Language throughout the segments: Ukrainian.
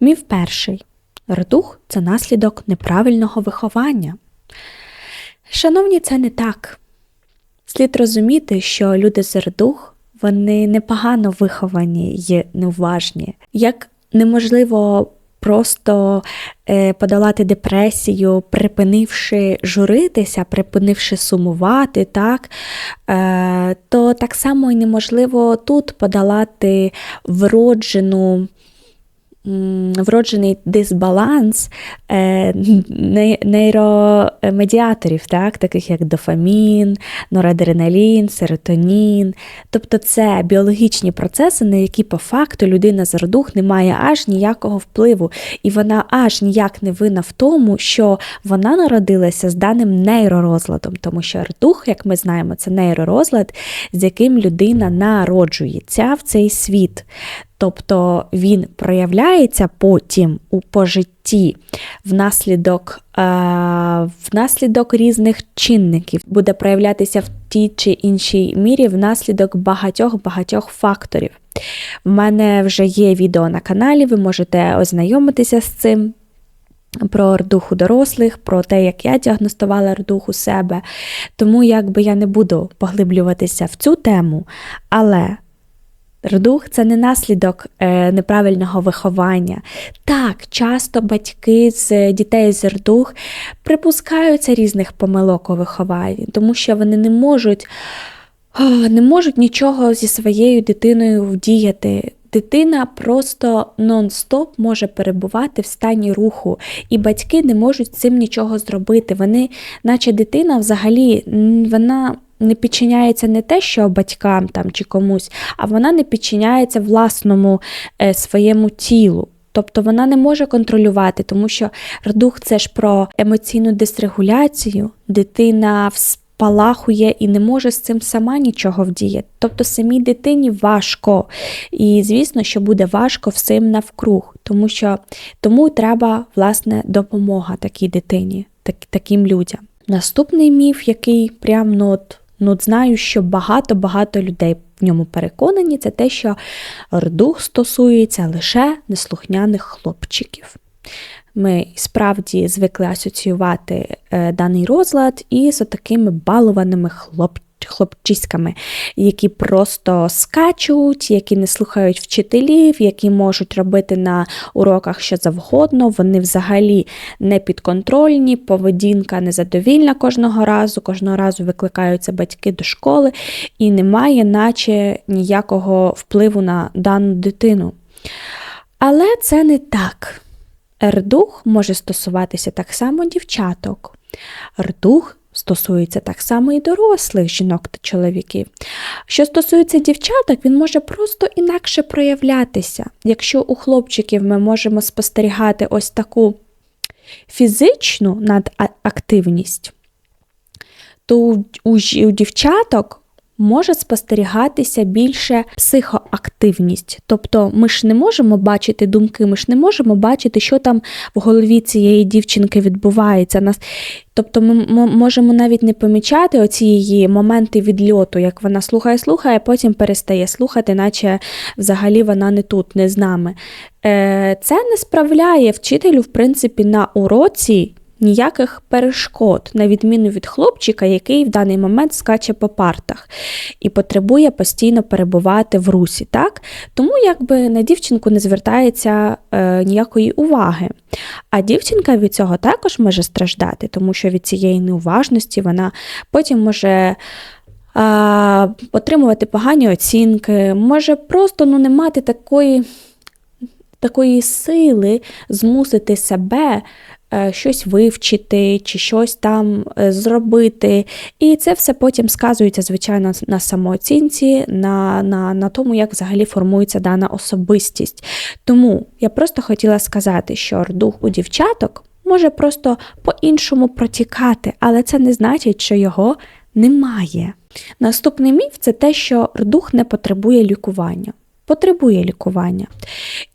Міф перший. Рдух це наслідок неправильного виховання. Шановні, це не так. Слід розуміти, що люди з рдух вони непогано виховані й неуважні. Як неможливо просто е, подолати депресію, припинивши журитися, припинивши сумувати, так, е, то так само і неможливо тут подолати вроджену вроджений дисбаланс е, нейромедіаторів, так, таких як дофамін, норадреналін, серотонін. Тобто це біологічні процеси, на які по факту людина з родух не має аж ніякого впливу, і вона аж ніяк не винна в тому, що вона народилася з даним нейророзладом, тому що рдух, як ми знаємо, це нейророзлад, з яким людина народжується в цей світ. Тобто він проявляється потім у по житті внаслідок, е, внаслідок різних чинників, буде проявлятися в тій чи іншій мірі внаслідок багатьох-багатьох факторів. В мене вже є відео на каналі, ви можете ознайомитися з цим. Про рдух у дорослих, про те, як я діагностувала рдух у себе. Тому якби я не буду поглиблюватися в цю тему, але Рдух це не наслідок е, неправильного виховання. Так, часто батьки з дітей з рдух припускаються різних помилок у вихованні, тому що вони не можуть, не можуть нічого зі своєю дитиною вдіяти. Дитина просто нон-стоп може перебувати в стані руху, і батьки не можуть цим нічого зробити. Вони, наче дитина, взагалі, вона не підчиняється не те, що батькам там чи комусь, а вона не підчиняється власному е, своєму тілу. Тобто вона не може контролювати, тому що рдух це ж про емоційну дисрегуляцію, дитина спалахує і не може з цим сама нічого вдіяти. Тобто самій дитині важко. І звісно, що буде важко всім навкруг, тому що тому треба власне допомога такій дитині, так, таким людям. Наступний міф, який прям ну, от, ну, знаю, що багато-багато людей в ньому переконані, це те, що рдух стосується лише неслухняних хлопчиків. Ми справді звикли асоціювати е, даний розлад із такими балованими хлоп, хлопчиськами, які просто скачуть, які не слухають вчителів, які можуть робити на уроках що завгодно. Вони взагалі не підконтрольні, поведінка незадовільна кожного разу, кожного разу викликаються батьки до школи, і немає, наче ніякого впливу на дану дитину. Але це не так. Рдух може стосуватися так само дівчаток. Рдух стосується так само і дорослих жінок та чоловіків. Що стосується дівчаток, він може просто інакше проявлятися. Якщо у хлопчиків ми можемо спостерігати ось таку фізичну надактивність, то у, дівчаток може спостерігатися більше психоактивність. Тобто ми ж не можемо бачити думки, ми ж не можемо бачити, що там в голові цієї дівчинки відбувається. Нас, Тобто ми можемо навіть не помічати оці її моменти відльоту, як вона слухає, слухає, потім перестає слухати, наче взагалі вона не тут, не з нами. Е, Це не справляє вчителю, в принципі, на уроці ніяких перешкод, на відміну від хлопчика, який в даний момент скаче по партах і потребує постійно перебувати в русі. Так? Тому якби на дівчинку не звертається е, ніякої уваги. А дівчинка від цього також може страждати, тому що від цієї неуважності вона потім може. Отримувати погані оцінки, може просто ну, не мати такої, такої сили змусити себе щось вивчити чи щось там е, зробити. І це все потім сказується, звичайно, на самооцінці, на, на, на тому, як взагалі формується дана особистість. Тому я просто хотіла сказати, що рдух у дівчаток може просто по-іншому протікати, але це не значить, що його немає. Наступний міф це те, що рдух не потребує лікування. Потребує лікування.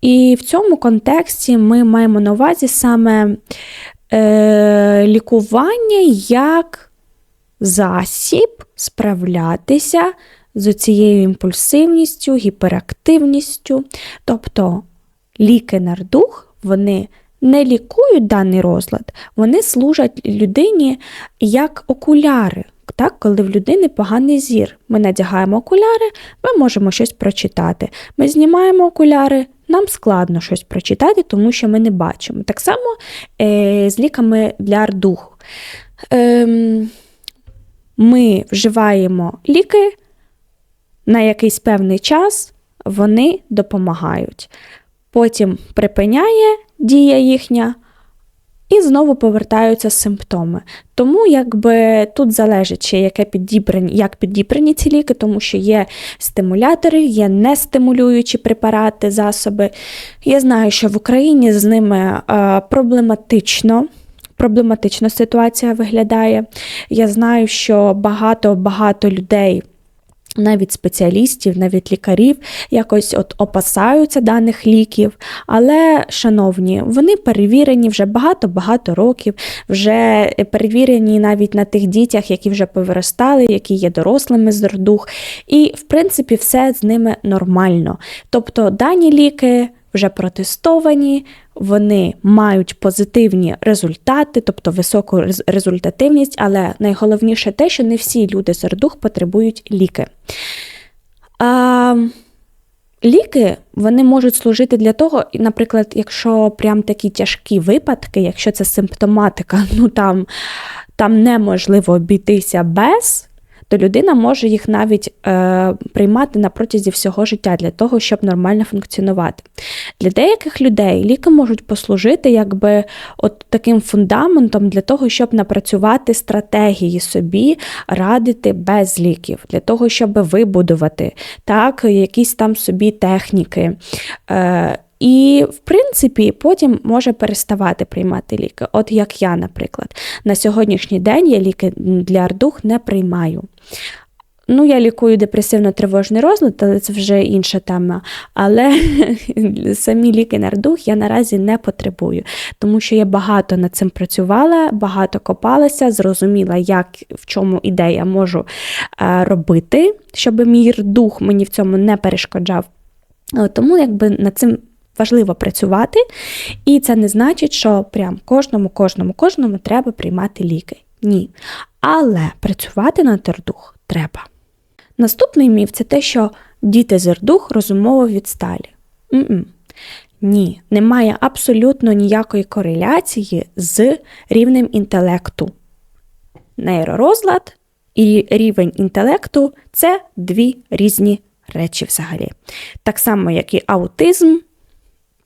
І в цьому контексті ми маємо на увазі саме е, лікування як засіб справлятися з цією імпульсивністю, гіперактивністю. Тобто ліки на рдух вони не лікують даний розлад, вони служать людині як окуляри. Так, коли в людини поганий зір, ми надягаємо окуляри, ми можемо щось прочитати. Ми знімаємо окуляри, нам складно щось прочитати, тому що ми не бачимо. Так само е, з ліками для рдуху. Е, ми вживаємо ліки на якийсь певний час, вони допомагають. Потім припиняє дія їхня, і знову повертаються симптоми. Тому якби тут залежить ще яке підібрані, як підібрані ці ліки, тому що є стимулятори, є нестимулюючі препарати, засоби. Я знаю, що в Україні з ними проблематично. Проблематична ситуація виглядає. Я знаю, що багато-багато людей навіть спеціалістів, навіть лікарів якось от опасаються даних ліків. Але, шановні, вони перевірені вже багато-багато років, вже перевірені навіть на тих дітях, які вже повиростали, які є дорослими з родух. І, в принципі, все з ними нормально. Тобто дані ліки вже протестовані, вони мають позитивні результати, тобто високу результативність, але найголовніше те, що не всі люди з РДУХ потребують ліки. А, Ліки вони можуть служити для того, наприклад, якщо прям такі тяжкі випадки, якщо це симптоматика, ну там, там неможливо обійтися без то людина може їх навіть е, приймати на протязі всього життя для того, щоб нормально функціонувати. Для деяких людей ліки можуть послужити якби от таким фундаментом для того, щоб напрацювати стратегії собі, радити без ліків, для того, щоб вибудувати так, якісь там собі техніки. Е, і, в принципі, потім може переставати приймати ліки. От як я, наприклад, на сьогоднішній день я ліки для ардух не приймаю. Ну, я лікую депресивно-тривожний розлад, але це вже інша тема. Але самі ліки на ардух я наразі не потребую, тому що я багато над цим працювала, багато копалася, зрозуміла, як в чому ідея можу е, робити, щоб мій дух мені в цьому не перешкоджав. Тому якби над цим важливо працювати, і це не значить, що прям кожному, кожному, кожному треба приймати ліки. Ні. Але працювати на тердух треба. Наступний міф це те, що діти з РДУХ розумово відсталі. М-м. Ні, немає абсолютно ніякої кореляції з рівнем інтелекту. Нейророзлад і рівень інтелекту це дві різні речі взагалі. Так само, як і аутизм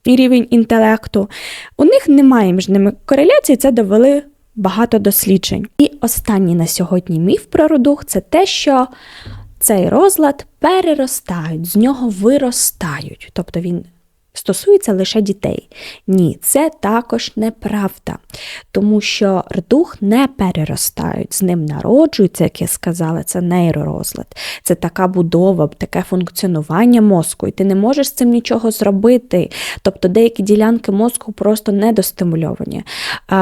і рівень інтелекту. У них немає між ними кореляції, це довели багато досліджень. І останній на сьогодні міф про родух це те, що цей розлад переростають, з нього виростають. Тобто він стосується лише дітей. Ні, це також неправда, тому що рдух не переростають, з ним народжуються, як я сказала, це нейророзлад, це така будова, таке функціонування мозку, і ти не можеш з цим нічого зробити. Тобто деякі ділянки мозку просто недостимульовані,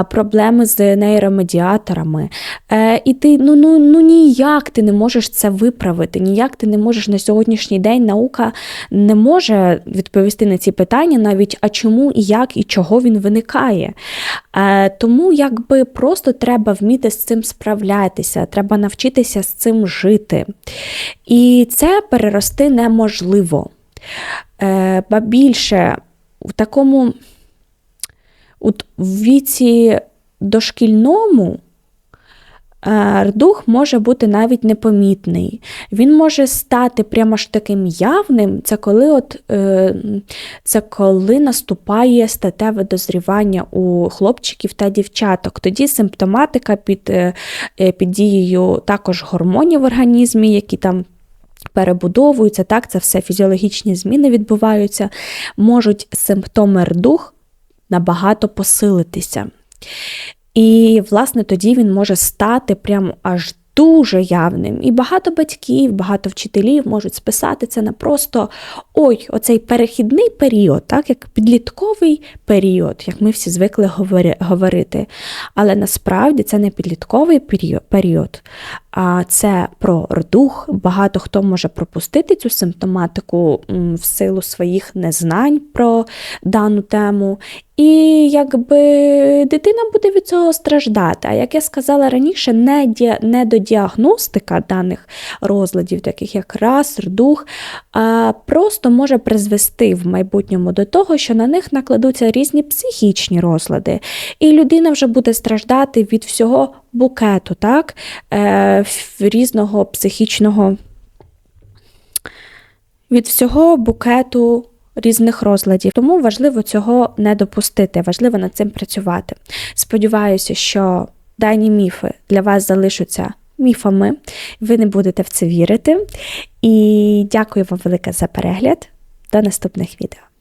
проблеми з нейромедіаторами. Е, І ти ну, ну, ну ніяк ти не можеш це виправити, ніяк ти не можеш на сьогоднішній день наука не може відповісти на ці питання питання навіть, а чому, і як, і чого він виникає. Е, Тому якби просто треба вміти з цим справлятися, треба навчитися з цим жити. І це перерости неможливо. Е, Ба більше в такому от віці дошкільному. Е, рдух може бути навіть непомітний. Він може стати прямо ж таким явним, це коли от, е, це коли наступає статеве дозрівання у хлопчиків та дівчаток. Тоді симптоматика під, е, під дією також гормонів в організмі, які там. Перебудовуються, так, це все фізіологічні зміни відбуваються, можуть симптоми рдух набагато посилитися. І, власне, тоді він може стати прямо аж дуже явним. І багато батьків, багато вчителів можуть списати це на просто ой, оцей перехідний період, так, як підлітковий період, як ми всі звикли говорити. Але насправді це не підлітковий період, це про рдух. Багато хто може пропустити цю симптоматику в силу своїх незнань про дану тему. І якби дитина буде від цього страждати. А як я сказала раніше, не ді- недодіагностика даних розладів, таких як рас, рдух, а просто може призвести в майбутньому до того, що на них накладуться різні психічні розлади, і людина вже буде страждати від всього букету, так? Різного психічного від всього букету різних розладів. Тому важливо цього не допустити, важливо над цим працювати. Сподіваюся, що дані міфи для вас залишаться міфами, ви не будете в це вірити. І дякую вам велике за перегляд. До наступних відео.